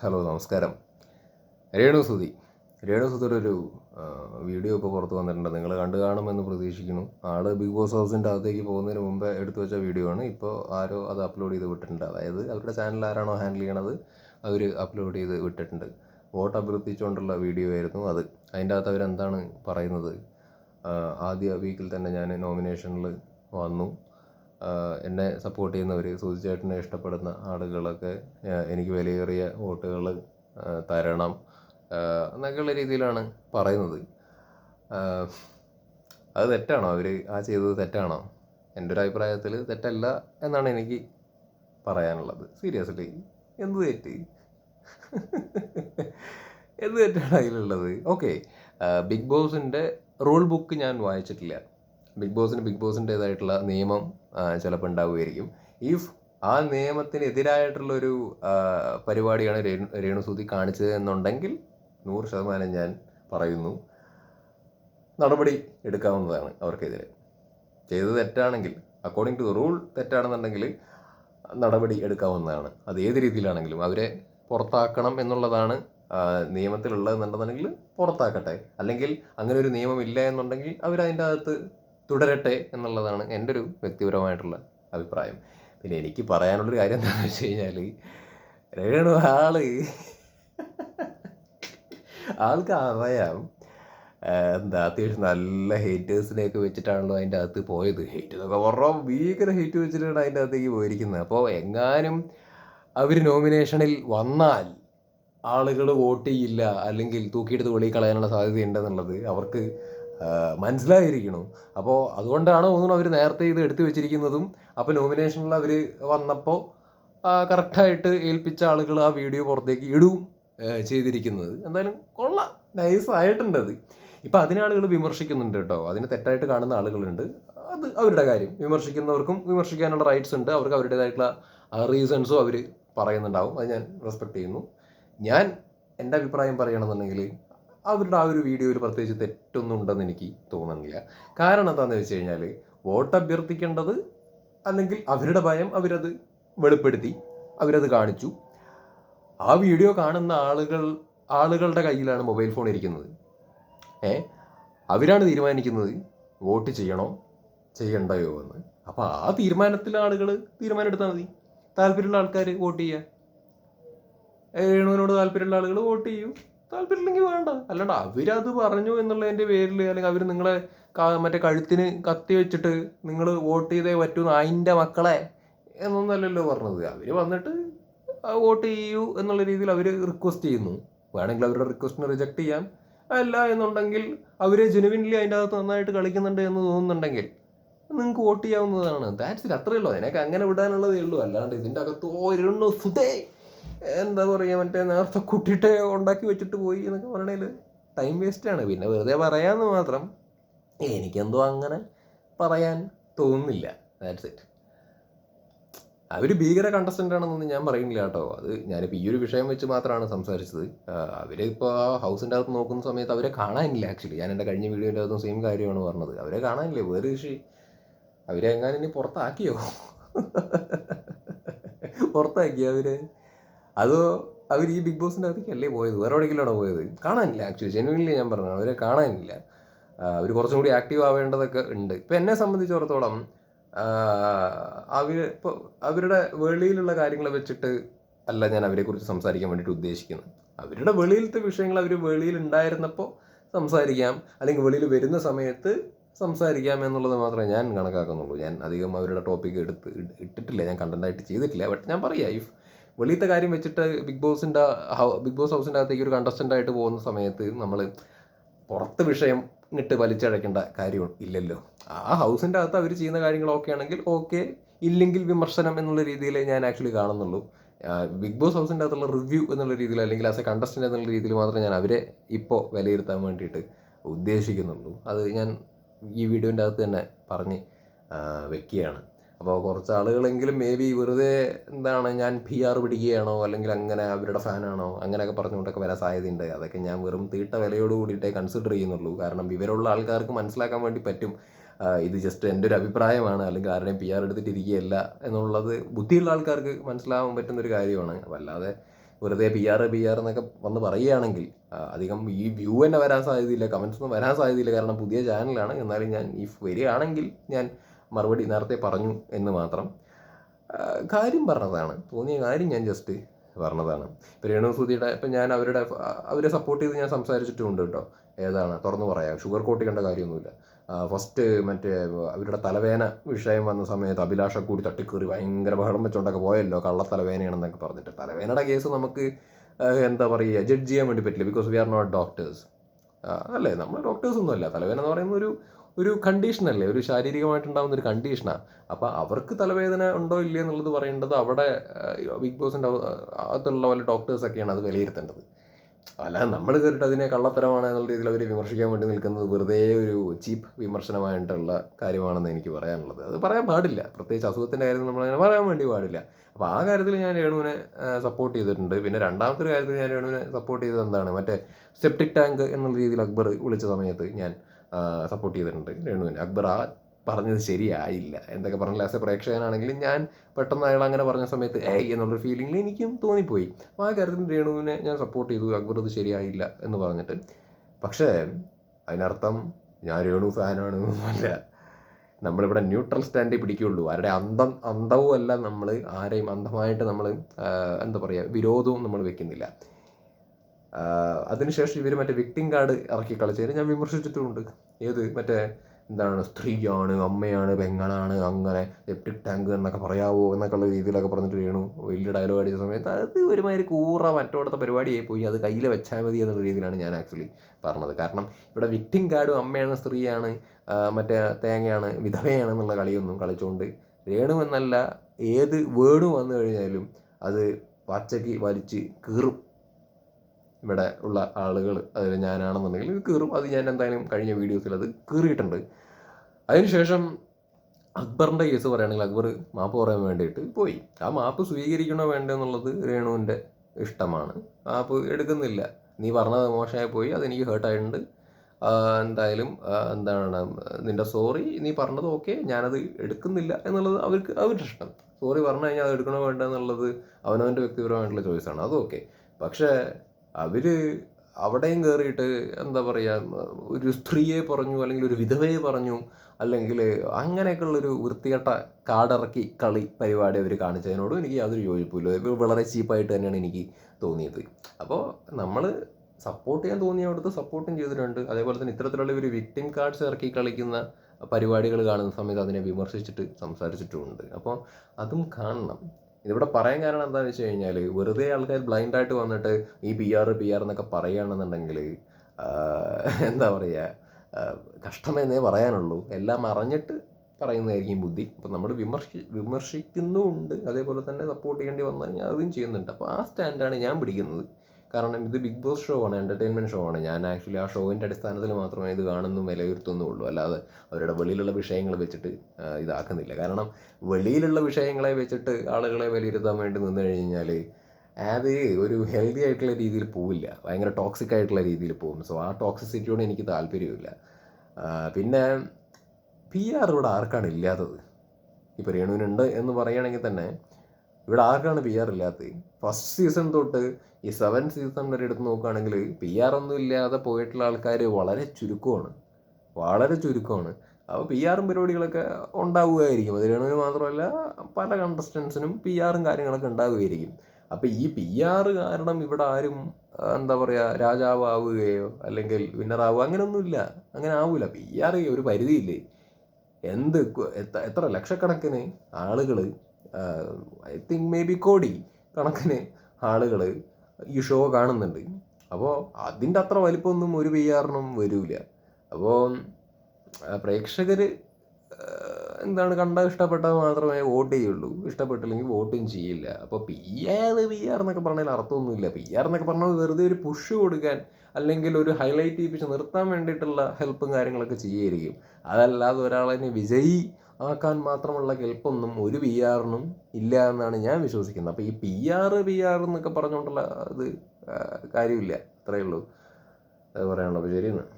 Hello നമസ്കാരം. രേണു സുധി. രേണു സുധിയുടെ ഒരു വീഡിയോ ഇപ്പോൾ പുറത്ത് വന്നിട്ടുണ്ട്. നിങ്ങൾ കണ്ടു കാണുമെന്ന് പ്രതീക്ഷിക്കുന്നു. ആൾ ബിഗ് ബോസ് ഹൗസിന്റെ അകത്തേക്ക് പോകുന്നതിന് മുമ്പേ എടുത്തു വെച്ച വീഡിയോ ആണ്. ഇപ്പോൾ ആരോ അത് അപ്ലോഡ് ചെയ്ത് വിട്ടിട്ടുണ്ട്. അതായത് അവരുടെ ചാനൽ ആരാണോ ഹാൻഡിൽ ചെയ്യണത് അവർ അപ്ലോഡ് ചെയ്ത് വിട്ടിട്ടുണ്ട്. വോട്ട് അഭ്യർത്ഥിച്ചുകൊണ്ടുള്ള വീഡിയോ ആയിരുന്നു അത്. അതിന്റെ അകത്ത് അവരെന്താണ് പറയുന്നത്? ആദ്യ വീക്കിൽ തന്നെ ഞാൻ നോമിനേഷനിൽ വന്നു. എന്നെ സപ്പോർട്ട് ചെയ്യുന്നവർ സുധിച്ചേട്ടനെ ഇഷ്ടപ്പെടുന്ന ആളുകളൊക്കെ എനിക്ക് വിലയേറിയ വോട്ടുകൾ തരണം എന്നൊക്കെയുള്ള രീതിയിലാണ് പറയുന്നത്. അത് തെറ്റാണോ? അവർ ആ ചെയ്തത് തെറ്റാണോ? എന്റെ ഒരു അഭിപ്രായത്തിൽ തെറ്റല്ല എന്നാണ് എനിക്ക് പറയാനുള്ളത്. സീരിയസ്ലി എന്ത് തെറ്റ്? എന്ത് തെറ്റാണ് അതിലുള്ളത്? ഓക്കെ ബിഗ് ബോസിന്റെ റൂൾ ബുക്ക് ഞാൻ വായിച്ചിട്ടില്ല. ബിഗ് ബോസിന് ബിഗ് ബോസിന്റേതായിട്ടുള്ള നിയമം ചിലപ്പോൾ ഉണ്ടാവുമായിരിക്കും. ഇഫ് ആ നിയമത്തിനെതിരായിട്ടുള്ളൊരു പരിപാടിയാണ് രേണു രേണുസൂതി കാണിച്ചത് എന്നുണ്ടെങ്കിൽ നൂറ് ശതമാനം ഞാൻ പറയുന്നു. നടപടി എടുക്കാവുന്നതാണ് അവർക്കെതിരെ. ചെയ്തത് തെറ്റാണെങ്കിൽ അക്കോർഡിംഗ് ടു ദ റൂൾ തെറ്റാണെന്നുണ്ടെങ്കിൽ നടപടി എടുക്കാവുന്നതാണ്. അത് ഏത് രീതിയിലാണെങ്കിലും അവരെ പുറത്താക്കണം എന്നുള്ളതാണ് നിയമത്തിലുള്ളത് നിയമത്തിലുള്ളതെന്നുണ്ടെന്നുണ്ടെങ്കിൽ പുറത്താക്കട്ടെ. അല്ലെങ്കിൽ അങ്ങനെ ഒരു നിയമം ഇല്ല എന്നുണ്ടെങ്കിൽ അവരതിന്റെ അകത്ത് തുടരട്ടെ എന്നുള്ളതാണ് എന്റെ ഒരു വ്യക്തിപരമായിട്ടുള്ള അഭിപ്രായം. പിന്നെ എനിക്ക് പറയാനുള്ളൊരു കാര്യം എന്താണെന്ന് വെച്ച് കഴിഞ്ഞാൽ രേണു ആൾ ആൾക്ക് അറിയാം എന്താ അത്യാവശ്യം നല്ല ഹേറ്റേഴ്സിനെയൊക്കെ വെച്ചിട്ടാണല്ലോ അതിന്റെ അകത്ത് പോയത്. ഹേറ്റ് എന്നൊക്കെ ഭീകര ഹേറ്റ് വെച്ചിട്ടാണ് അതിന്റെ അകത്തേക്ക് പോയിരിക്കുന്നത്. അപ്പോൾ എങ്ങാനും അവർ നോമിനേഷനിൽ വന്നാൽ ആളുകൾ വോട്ട് ചെയ്യില്ല അല്ലെങ്കിൽ തൂക്കിയെടുത്ത് വെളിയിൽ കളയാനുള്ള സാധ്യത സാധ്യതയുണ്ടെന്നുള്ളത് അവർക്ക് മനസ്സിലായിരിക്കണം. അപ്പോൾ അതുകൊണ്ടാണ് തോന്നുന്നു അവർ നേരത്തെ ഇത് എടുത്തു വെച്ചിരിക്കുന്നതും. അപ്പോൾ നോമിനേഷനിൽ അവർ വന്നപ്പോൾ കറക്റ്റായിട്ട് ഏൽപ്പിച്ച ആളുകൾ ആ വീഡിയോ പുറത്തേക്ക് ഇടും ചെയ്തിരിക്കുന്നത്. എന്തായാലും കൊള്ളാം. നൈസ് ആയിട്ടുണ്ട് അത്. ഇപ്പം അതിനെ ആളുകൾ വിമർശിക്കുന്നുണ്ട് കേട്ടോ. അതിന് തെറ്റായിട്ട് കാണുന്ന ആളുകളുണ്ട്. അത് അവരുടെ കാര്യം. വിമർശിക്കുന്നവർക്കും വിമർശിക്കാനുള്ള റൈറ്റ്സ് ഉണ്ട്. അവർക്ക് അവരുടേതായിട്ടുള്ള റീസൺസും അവർ പറയുന്നുണ്ടാവും. അത് ഞാൻ റെസ്പെക്ട് ചെയ്യുന്നു. ഞാൻ എന്റെ അഭിപ്രായം പറയണമെന്നുണ്ടെങ്കിൽ അവരുടെ ആ ഒരു വീഡിയോയിൽ പ്രത്യേകിച്ച് തെറ്റൊന്നും ഉണ്ടെന്ന് എനിക്ക് തോന്നുന്നില്ല. കാരണം എന്താണെന്ന് വെച്ച് കഴിഞ്ഞാൽ വോട്ട് അഭ്യർത്ഥിക്കേണ്ടത് അല്ലെങ്കിൽ അവരുടെ ഭയം അവരത് വെളിപ്പെടുത്തി അവരത് കാണിച്ചു. ആ വീഡിയോ കാണുന്ന ആളുകൾ ആളുകളുടെ കയ്യിലാണ് മൊബൈൽ ഫോൺ ഇരിക്കുന്നത്. ഏ? അവരാണ് തീരുമാനിക്കുന്നത് വോട്ട് ചെയ്യണോ ചെയ്യണ്ടയോ എന്ന്. അപ്പോൾ ആ തീരുമാനത്തിൽ ആളുകൾ തീരുമാനം എടുത്താൽ മതി. താല്പര്യമുള്ള ആൾക്കാർ വോട്ട് ചെയ്യുക രേണുവിനോട് താല്പര്യമുള്ള ആളുകൾ വോട്ട് ചെയ്യൂ. താല്പര്യമില്ലെങ്കിൽ വേണ്ട. അല്ലാണ്ട് അവരത് പറഞ്ഞു എന്നുള്ളതിന്റെ പേരിൽ അല്ലെങ്കിൽ അവർ നിങ്ങളെ മറ്റേ കഴുത്തിന് കത്തി വെച്ചിട്ട് നിങ്ങൾ വോട്ട് ചെയ്തേ പറ്റൂ അതിന്റെ മക്കളെ എന്നൊന്നല്ലല്ലോ പറഞ്ഞത്. അവർ വന്നിട്ട് വോട്ട് ചെയ്യൂ എന്നുള്ള രീതിയിൽ അവർ റിക്വസ്റ്റ് ചെയ്യുന്നു. വേണമെങ്കിൽ അവരുടെ റിക്വസ്റ്റിനെ റിജക്റ്റ് ചെയ്യാം. അല്ല എന്നുണ്ടെങ്കിൽ അവരെ ജെനുവിൻലി അതിന്റെ അകത്ത് നന്നായിട്ട് കളിക്കുന്നുണ്ട് എന്ന് തോന്നുന്നുണ്ടെങ്കിൽ നിങ്ങൾക്ക് വോട്ട് ചെയ്യാവുന്നതാണ്. ദാറ്റ്സ് ഇറ്റ് അത്രയേ ഉള്ളൂ. അതിനൊക്കെ അങ്ങനെ വിടാനുള്ളതേ ഉള്ളൂ. അല്ലാണ്ട് ഇതിന്റെ അകത്ത് ഓരോ സുതേ എന്താ പറയുക മറ്റേ നേരത്തെ കുട്ടിയിട്ട് ഉണ്ടാക്കി വെച്ചിട്ട് പോയി എന്നൊക്കെ പറയണേൽ ടൈം വേസ്റ്റാണ് പിന്നെ വെറുതെ പറയാമെന്ന് മാത്രം എനിക്കെന്തോ അങ്ങനെ പറയാൻ തോന്നുന്നില്ല. ദാറ്റ്സ് ഇറ്റ് അവർ ഭീകര കണ്ടസ്റ്റന്റ് ആണെന്നൊന്നും ഞാൻ പറയുന്നില്ല കേട്ടോ. അത് ഞാനിപ്പോൾ ഈ ഒരു വിഷയം വെച്ച് മാത്രമാണ് സംസാരിച്ചത്. അവരിപ്പോൾ ഹൗസിന്റെ അകത്ത് നോക്കുന്ന സമയത്ത് അവരെ കാണാനില്ല ആക്ച്വലി ഞാൻ എന്റെ കഴിഞ്ഞ വീഡിയോന്റെ അകത്തും സെയിം കാര്യമാണ് പറഞ്ഞത്. അവരെ കാണാനില്ല. വേറെ കൃഷി അവരെ ഇനി പുറത്താക്കിയോ? പുറത്താക്കിയോ അവർ? അതോ അവർ ഈ ബിഗ് ബോസിന്റെ അകത്തേക്കല്ലേ പോയത്? വേറെ എവിടെയെങ്കിലാണോ പോയത്? കാണാനില്ല ആക്ച്വലി ജെനുവിൻലി ഞാൻ പറഞ്ഞു അവരെ കാണാനില്ല. അവർ കുറച്ചും കൂടി ആക്റ്റീവ് ആവേണ്ടതൊക്കെ ഉണ്ട്. ഇപ്പം എന്നെ സംബന്ധിച്ചിടത്തോളം അവർ ഇപ്പോൾ അവരുടെ വെളിയിലുള്ള കാര്യങ്ങൾ വെച്ചിട്ട് അല്ല ഞാൻ അവരെക്കുറിച്ച് സംസാരിക്കാൻ വേണ്ടിയിട്ട് ഉദ്ദേശിക്കുന്നത്. അവരുടെ വെളിയിലത്തെ വിഷയങ്ങൾ അവർ വെളിയിൽ ഉണ്ടായിരുന്നപ്പോൾ സംസാരിക്കാം. അല്ലെങ്കിൽ വെളിയിൽ വരുന്ന സമയത്ത് സംസാരിക്കാം എന്നുള്ളത് മാത്രമേ ഞാൻ കണക്കാക്കുന്നുള്ളൂ. ഞാൻ അധികം അവരുടെ ടോപ്പിക് എടുത്ത് ഇട്ടിട്ടില്ല. ഞാൻ കണ്ടന്റായിട്ട് ചെയ്തിട്ടില്ല. ബട്ട് ഞാൻ പറയാം ഇഫ് വെളിയിലത്തെ കാര്യം വെച്ചിട്ട് ബിഗ് ബോസിന്റെ ബിഗ് ബോസ് ഹൗസിന്റെ അകത്തേക്ക് ഒരു കണ്ടസ്റ്റന്റ് ആയിട്ട് പോകുന്ന സമയത്ത് നമ്മൾ പുറത്ത് വിഷയം ഇട്ട് വലിച്ചഴക്കേണ്ട കാര്യം ഇല്ലല്ലോ. ആ ഹൗസിന്റെ അകത്ത് അവർ ചെയ്യുന്ന കാര്യങ്ങളൊക്കെ ആണെങ്കിൽ ഓക്കെ ഇല്ലെങ്കിൽ വിമർശനം എന്നുള്ള രീതിയിൽ ഞാൻ ആക്ച്വലി കാണുന്നുള്ളൂ. ബിഗ് ബോസ് ഹൗസിന്റെ അകത്തുള്ള റിവ്യൂ എന്നുള്ള രീതിയിൽ അല്ലെങ്കിൽ ആസ് എ കണ്ടസ്റ്റന്റ് എന്നുള്ള രീതിയിൽ മാത്രമേ ഞാൻ അവരെ ഇപ്പോൾ വിലയിരുത്താൻ വേണ്ടിയിട്ട് ഉദ്ദേശിക്കുന്നുള്ളൂ. അത് ഞാൻ ഈ വീഡിയോന്റെ അകത്ത് തന്നെ പറഞ്ഞ് വെക്കുകയാണ്. അപ്പോൾ കുറച്ച് ആളുകളെങ്കിലും മേ ബി വെറുതെ എന്താണ് ഞാൻ പി ആർ പിടിക്കുകയാണോ? അല്ലെങ്കിൽ അങ്ങനെ അവരുടെ ഫാനാണോ അങ്ങനെയൊക്കെ പറഞ്ഞുകൊണ്ടൊക്കെ വരാൻ സാധ്യതയുണ്ട്. അതൊക്കെ ഞാൻ വെറും തീട്ട വിലയോട് കൂടിയിട്ടേ കൺസിഡർ ചെയ്യുന്നുള്ളൂ. കാരണം വിവരമുള്ള ആൾക്കാർക്ക് മനസ്സിലാക്കാൻ വേണ്ടി പറ്റും. ഇത് ജസ്റ്റ് എന്റെ ഒരു അഭിപ്രായമാണ്. അല്ലെങ്കിൽ ആരുടെയും പി ആർ എടുത്തിട്ട് ഇരിക്കുകയല്ല എന്നുള്ളത് ബുദ്ധിയുള്ള ആൾക്കാർക്ക് മനസ്സിലാവാൻ പറ്റുന്ന ഒരു കാര്യമാണ്. അല്ലാതെ വെറുതെ പി ആർ പി ആർ എന്നൊക്കെ വന്ന് പറയുകയാണെങ്കിൽ അധികം ഈ വ്യൂ തന്നെ വരാൻ സാധ്യതയില്ല കമൻസ് ഒന്നും വരാൻ സാധ്യതയില്ല. കാരണം പുതിയ ചാനലാണ് എന്നാലും ഞാൻ ഇഫ് വരികയാണെങ്കിൽ ഞാൻ മറുപടി നേരത്തെ പറഞ്ഞു എന്ന് മാത്രം. കാര്യം പറഞ്ഞതാണ്. തോന്നിയ കാര്യം ഞാൻ ജസ്റ്റ് പറഞ്ഞതാണ്. ഇപ്പോൾ രേണുസുതിയുടെ ഇപ്പം ഞാൻ അവരുടെ അവരെ സപ്പോർട്ട് ചെയ്ത് ഞാൻ സംസാരിച്ചിട്ടുമുണ്ട് കേട്ടോ. ഏതാണ്? തുറന്നു പറയാം. ഷുഗർ കോട്ട് കണ്ട കാര്യമൊന്നുമില്ല. ഫസ്റ്റ് മറ്റേ അവരുടെ തലവേന വിഷയം വന്ന സമയത്ത് അഭിലാഷ കൂടി തട്ടിക്കേറി ഭയങ്കര ബഹളം വെച്ചോണ്ടൊക്കെ പോയല്ലോ. കള്ള തലവേനയാണെന്നൊക്കെ പറഞ്ഞിട്ട്. തലവേനയുടെ കേസ് നമുക്ക് എന്താ പറയുക ജഡ്ജ് ചെയ്യാൻ വേണ്ടി പറ്റില്ല. Because we are not doctors അല്ലേ നമ്മൾ ഡോക്ടേഴ്സ് ഒന്നുമല്ല. തലവേന എന്ന് പറയുന്ന ഒരു ഒരു കണ്ടീഷനല്ലേ ഒരു ശാരീരികമായിട്ടുണ്ടാകുന്ന ഒരു കണ്ടീഷനാണ് അപ്പോൾ അവർക്ക് തലവേദന ഉണ്ടോ ഇല്ലയോ എന്നുള്ളത് പറയേണ്ടത് അവിടെ ബിഗ് ബോസിന്റെ അകത്തുള്ള വല്ല ഡോക്ടേഴ്സൊക്കെയാണ് അത് വിലയിരുത്തേണ്ടത്. അല്ല നമ്മൾ കയറിയിട്ട് അതിനെ കള്ളത്തരമാണ് എന്നുള്ള രീതിയിൽ അവർ വിമർശിക്കാൻ വേണ്ടി നിൽക്കുന്നത് വെറുതെ ഒരു ചീപ്പ് വിമർശനമായിട്ടുള്ള കാര്യമാണെന്ന് എനിക്ക് പറയാനുള്ളത്. അത് പറയാൻ പാടില്ല. പ്രത്യേകിച്ച് അസുഖത്തിന്റെ കാര്യം നമ്മൾ അങ്ങനെ പറയാൻ വേണ്ടി പാടില്ല. അപ്പോൾ ആ കാര്യത്തിൽ ഞാൻ രേണുവിനെ സപ്പോർട്ട് ചെയ്തിട്ടുണ്ട്. പിന്നെ രണ്ടാമത്തെ ഒരു കാര്യത്തിൽ ഞാൻ രേണുവിനെ സപ്പോർട്ട് ചെയ്തത് എന്താണ്? മറ്റേ സെപ്റ്റിക് ടാങ്ക് എന്നുള്ള രീതിയിൽ അക്ബർ വിളിച്ച സമയത്ത് ഞാൻ സപ്പോർട്ട് ചെയ്തിട്ടുണ്ട്. രേണുവിനെ അക്ബർ ആ പറഞ്ഞത് ശരിയായില്ല. എന്തൊക്കെ പറഞ്ഞില്ല ആസ് എ പ്രേക്ഷകനാണെങ്കിലും ഞാൻ പെട്ടെന്ന് അയാൾ അങ്ങനെ പറഞ്ഞ സമയത്ത് ഏയ് എന്നുള്ളൊരു ഫീലിംഗിൽ എനിക്കും തോന്നിപ്പോയി. അപ്പോൾ ആ കാര്യത്തിൽ രേണുവിനെ ഞാൻ സപ്പോർട്ട് ചെയ്തു. അക്ബർ ഇത് ശരിയായില്ല എന്ന് പറഞ്ഞിട്ട്. പക്ഷേ അതിനർത്ഥം ഞാൻ രേണു ഫാനാണ് എന്നല്ല നമ്മളിവിടെ ന്യൂട്രൽ സ്റ്റാൻഡേ പിടിക്കുകയുള്ളൂ. ആരുടെ അന്തം അന്തവും അല്ല നമ്മൾ ആരെയും അന്ധമായിട്ട് നമ്മൾ എന്താ പറയുക വിരോധവും നമ്മൾ വെക്കുന്നില്ല. അതിനുശേഷം ഇവർ മറ്റേ വിക്ടിം കാർഡ് ഇറക്കി കളിച്ചതിന് ഞാൻ വിമർശിച്ചിട്ടുമുണ്ട്. ഏത്? മറ്റേ എന്താണ്? സ്ത്രീയാണ് അമ്മയാണ് പെങ്ങളാണ് അങ്ങനെ സെപ്റ്റിക് ടാങ്ക് എന്നൊക്കെ പറയാവോ എന്നൊക്കെ ഉള്ള രീതിയിലൊക്കെ പറഞ്ഞിട്ട് വീണു. വലിയ ഡയലോഗ് അടിച്ച സമയത്ത് അത് ഒരുമാതിരി കൂറ മറ്റോടത്തെ പരിപാടിയായി പോയി. അത് കയ്യിൽ വെച്ചാൽ മതി എന്നുള്ള രീതിയിലാണ് ഞാൻ ആക്ച്വലി പറഞ്ഞത്. കാരണം ഇവിടെ വിക്ടിം കാർഡും അമ്മയാണ് സ്ത്രീയാണ് മറ്റേ തേങ്ങയാണ് വിധവയാണ് എന്നുള്ള കളിയൊന്നും കളിച്ചുകൊണ്ട് വേണുമെന്നല്ല ഏത് വേണു വന്നു കഴിഞ്ഞാലും അത് പച്ചയ്ക്ക് വലിച്ച് കീറും. ഇവിടെ ഉള്ള ആളുകൾ അതിൽ ഞാനാണെന്നുണ്ടെങ്കിൽ ഇത് കീറും. അത് ഞാൻ എന്തായാലും കഴിഞ്ഞ വീഡിയോസിൽ അത് കീറിയിട്ടുണ്ട്. അതിനുശേഷം അക്ബറിന്റെ കേസ് പറയുകയാണെങ്കിൽ അക്ബർ മാപ്പ് പറയാൻ വേണ്ടിയിട്ട് പോയി. ആ മാപ്പ് സ്വീകരിക്കണോ വേണ്ടോ എന്നുള്ളത് രേണുവിന്റെ ഇഷ്ടമാണ്. മാപ്പ് എടുക്കുന്നില്ല. നീ പറഞ്ഞത് മോശമായി പോയി അതെനിക്ക് ഹേർട്ടായിട്ടുണ്ട് എന്തായാലും എന്താണ് നിന്റെ സോറി നീ പറഞ്ഞത് ഓക്കെ ഞാനത് എടുക്കുന്നില്ല എന്നുള്ളത് അവർക്ക് അവരുടെ ഇഷ്ടം. സോറി പറഞ്ഞു കഴിഞ്ഞാൽ അത് എടുക്കണോ വേണ്ട എന്നുള്ളത് അവനവന്റെ വ്യക്തിപരമായിട്ടുള്ള ചോയ്സാണ് അത് ഓക്കെ പക്ഷേ അവർ അവിടെയും കയറിയിട്ട് എന്താ പറയുക ഒരു സ്ത്രീയെ പറഞ്ഞു അല്ലെങ്കിൽ ഒരു വിധവയെ പറഞ്ഞു അല്ലെങ്കിൽ അങ്ങനെയൊക്കെയുള്ളൊരു വൃത്തികെട്ട കാടിറക്കി കളി പരിപാടി അവർ കാണിച്ചതിനോടും എനിക്ക് യാതൊരു യോജിപ്പില്ല വളരെ ചീപ്പായിട്ട് തന്നെയാണ് എനിക്ക് തോന്നിയത്. അപ്പോൾ നമ്മൾ സപ്പോർട്ട് ചെയ്യാൻ തോന്നിയവിടുത്ത് സപ്പോർട്ടും ചെയ്തിട്ടുണ്ട്. അതേപോലെ തന്നെ ഇത്തരത്തിലുള്ള ഒരു വിക്ടിം കാർഡ്സ് ഇറക്കി കളിക്കുന്ന പരിപാടികൾ കാണുന്ന സമയത്ത് അതിനെ വിമർശിച്ചിട്ട് സംസാരിച്ചിട്ടുമുണ്ട്. അപ്പോൾ അതും കാണണം. ഇതിവിടെ പറയാൻ കാരണം എന്താണെന്ന് വെച്ച് കഴിഞ്ഞാൽ വെറുതെ ആൾക്കാർ ബ്ലൈൻഡായിട്ട് വന്നിട്ട് ഈ പി ആർ പി ആർ എന്നൊക്കെ പറയുകയാണെന്നുണ്ടെങ്കിൽ എന്താ പറയുക കഷ്ടമെന്നേ പറയാനുള്ളൂ. എല്ലാം അറിഞ്ഞിട്ട് പറയുന്നതായിരിക്കും ബുദ്ധി. അപ്പം നമ്മൾ വിമർശി വിമർശിക്കുന്നുമുണ്ട്. അതേപോലെ തന്നെ സപ്പോർട്ട് ചെയ്യേണ്ടി വന്നു കഴിഞ്ഞാൽ അതും ചെയ്യുന്നുണ്ട്. അപ്പോൾ ആ സ്റ്റാൻഡാണ് ഞാൻ പിടിക്കുന്നത്. കാരണം ഇത് ബിഗ് ബോസ് ഷോ ആണ് എന്റർടൈൻമെന്റ് ഷോ ആണ്. ഞാൻ ആക്ച്വലി ആ ഷോവിന്റെ അടിസ്ഥാനത്തിൽ മാത്രമേ ഇത് കാണുന്നു വിലയിരുത്തുന്നുള്ളൂ അല്ലാതെ അവരുടെ വെളിയിലുള്ള വിഷയങ്ങൾ വെച്ചിട്ട് ഇതാക്കുന്നില്ല. കാരണം വെളിയിലുള്ള വിഷയങ്ങളെ വെച്ചിട്ട് ആളുകളെ വിലയിരുത്താൻ വേണ്ടി നിന്ന് കഴിഞ്ഞാൽ അത് ഒരു ഹെൽത്തി ആയിട്ടുള്ള രീതിയിൽ പോവില്ല. ഭയങ്കര ടോക്സിക് ആയിട്ടുള്ള രീതിയിൽ പോകും. സോ ആ ടോക്സിസിറ്റിയോട് എനിക്ക് താല്പര്യമില്ല പിന്നെ പി ആർ ഇവിടെ ആർക്കാണ് ഇല്ലാത്തത്? ഇപ്പോൾ രേണുവിനുണ്ട് എന്ന് പറയുകയാണെങ്കിൽ തന്നെ ഇവിടെ ആർക്കാണ് പി ആർ ഇല്ലാത്തത്? ഫസ്റ്റ് സീസൺ തൊട്ട് ഈ സെവൻ സീസൺ വരെ എടുത്ത് നോക്കുകയാണെങ്കിൽ പി ആർ ഒന്നും ഇല്ലാതെ പോയിട്ടുള്ള ആൾക്കാർ വളരെ ചുരുക്കമാണ്. വളരെ ചുരുക്കമാണ്. അപ്പോൾ പി ആറും പരിപാടികളൊക്കെ ഉണ്ടാവുകയായിരിക്കും. അത് രേണുവിന് മാത്രമല്ല പല കണ്ടസ്റ്റൻസിനും പി ആറും കാര്യങ്ങളൊക്കെ ഉണ്ടാവുകയായിരിക്കും. അപ്പോൾ ഈ പി ആർ കാരണം ഇവിടെ ആരും എന്താ പറയുക രാജാവാവുകയോ അല്ലെങ്കിൽ വിന്നറാവുക അങ്ങനെയൊന്നുമില്ല. അങ്ങനെ ആവില്ല പി ആർ ഒരു പരിധിയില്ലേ? എന്ത് എത്ര ലക്ഷക്കണക്കിന് ആളുകൾ ഐ തിങ്ക് മേ ബി കോടി കണക്കിന് ആളുകൾ ഈ ഷോ കാണുന്നുണ്ട്. അപ്പോൾ അതിന്റെ അത്ര വലിപ്പമൊന്നും ഒരു പി ആറിനും വരില്ല അപ്പോൾ പ്രേക്ഷകർ എന്താണ് കണ്ട ഇഷ്ടപ്പെട്ടത് മാത്രമേ വോട്ട് ചെയ്യുള്ളൂ. ഇഷ്ടപ്പെട്ടില്ലെങ്കിൽ വോട്ടും ചെയ്യില്ല. അപ്പോൾ പി ആർ പി ആർ എന്നൊക്കെ പറഞ്ഞാൽ അർത്ഥമൊന്നുമില്ല. പി ആർ എന്നൊക്കെ പറഞ്ഞാൽ വെറുതെ ഒരു പുഷ് കൊടുക്കാൻ അല്ലെങ്കിൽ ഒരു ഹൈലൈറ്റ് ചെയ്യിപ്പിച്ച് നിർത്താൻ വേണ്ടിയിട്ടുള്ള ഹെൽപ്പും കാര്യങ്ങളൊക്കെ ചെയ്യുമായിരിക്കും അതല്ലാതെ ഒരാളെ വിജയി ആക്കാൻ മാത്രമുള്ള കെൽപ്പൊന്നും ഒരു പി ആറിനും ഇല്ല എന്നാണ് ഞാൻ വിശ്വസിക്കുന്നത്. അപ്പോൾ ഈ പി ആർ പി ആർ എന്നൊക്കെ പറഞ്ഞുകൊണ്ടുള്ള ആ, കാര്യമില്ല. അത്രയേ ഉള്ളൂ. അത് പറയാനുള്ളൂ അപ്പോൾ